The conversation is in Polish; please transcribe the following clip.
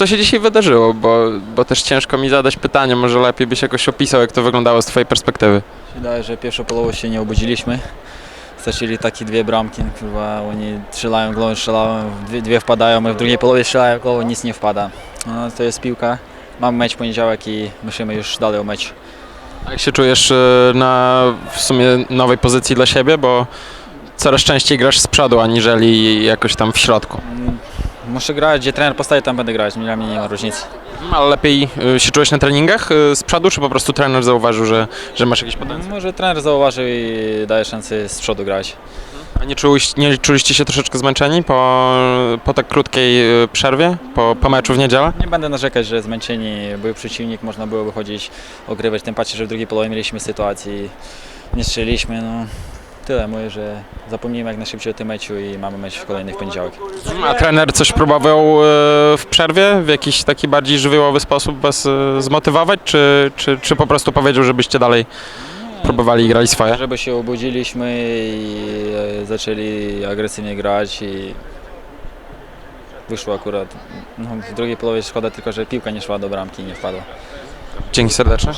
co się dzisiaj wydarzyło, bo, bo też ciężko mi zadać pytanie, może lepiej byś jakoś opisał, jak to wyglądało z twojej perspektywy. Wydaje, że pierwszą połowę się nie obudziliśmy. Stracili takie dwie bramki, kurwa, oni strzelają, głową strzelają, dwie, dwie wpadają, my w drugiej połowie strzelają, głową nic nie wpada. No, to jest piłka. Mamy mecz poniedziałek i myślimy już dalej o mecz. A Jak się czujesz y, na w sumie nowej pozycji dla siebie, bo coraz częściej grasz z przodu, aniżeli jakoś tam w środku. Mm, Muszę grać, gdzie trener postawi, tam będę grać, dla mnie nie ma różnicy. Mhm, Ale lepiej y, się czułeś na treningach y, z przodu, czy po prostu trener zauważył, że, że masz jakiś potencjał? Może trener zauważył i daje szansę z przodu grać. A nie, czułeś, nie czuliście się troszeczkę zmęczeni po, po tak krótkiej y, przerwie, po, po meczu w niedzielę? Nie będę narzekać, że zmęczeni był przeciwnik, można było wychodzić, ogrywać, tym bardziej, że w drugiej połowie mieliśmy sytuację, nie strzeliliśmy, no tyle, mówię, że zapomnijmy jak najszybciej o tym meczu i mamy mecz w kolejnych poniedziałek. A trener coś próbował y, w przerwie w jakiś taki bardziej żywiołowy sposób was y, zmotywować, czy, czy, czy po prostu powiedział, żebyście dalej próbowali i grali swoje? Żeby się obudziliśmy i e, zaczęli agresywnie grać i wyszło akurat. No, w drugiej połowie szkoda tylko, że piłka nie szła do bramki i nie wpadła. Dzięki serdecznie.